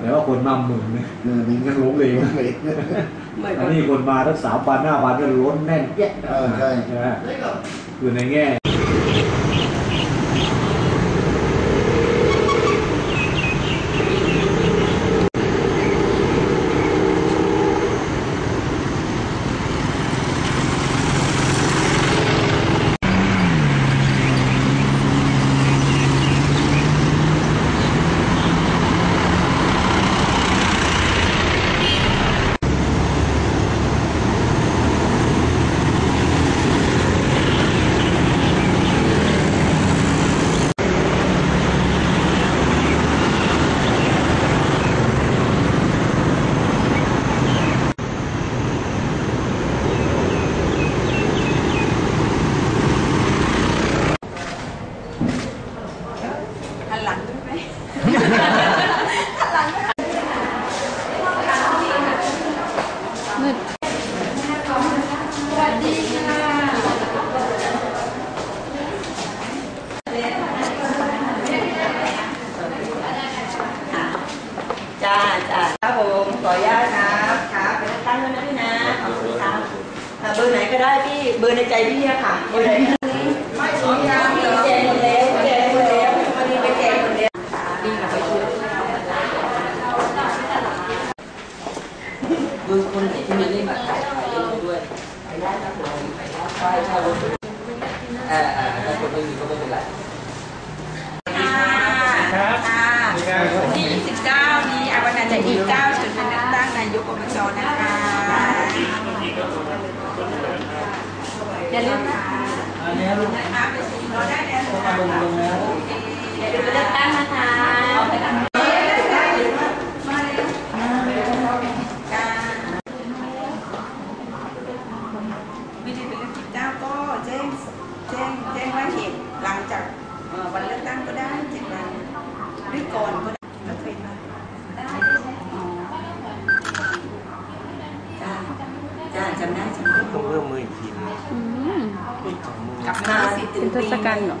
แต่ว่าคนมาหมื่นนึงเออนี่ยังหลงเหลวเลยอันนี้คนมาทั้งสามพันห้าพันก็ล้นแน่นแยะเออใช่ใช่ไหมคือในแง่ จ้าจ้าครับผมขออนุญาตครับครับไปตั้งด้วยนะพี่นะขอบคุณครับอ่าเบอร์ไหนก็ได้พี่ เบอร์ในใจพี่อะค่ะ เบอร์ไหนไม่สองยามพี่แจกหมดแล้วแจกหมดแล้ววันนี้ไปแจกหมดแล้วพี่กับไปช่วยดูคนไหนที่มีเล่นบัตรถ่ายถ่ายเล่นไปด้วยไปได้ครับผมไปได้ใช่ใช่รถเออเออถ้าคนไม่มีก็ไม่เป็นไรครับ ตั้งนายกบจนะคะอย่าลืมนะคะนะคะไปชิมรอได้แล้วนะคะอย่าลืมเลือกตั้งนะคะมาเลยจ้าวิธีเลืองกิจเจ้าก็แจ้งแจ้งแจ้งว่าเหตุหลังจากวันเลือกตั้งก็ได้เจ็ดวันหรือก่อนก็ได้แล้วเป็นมาได้อ๋อจ้าจ้าจำได้จำได้ ต้องเพิ่มมืออี กทีนึงอืมอีกสองมือกลับมาสิเป็นทศกัณฐ์เหรอ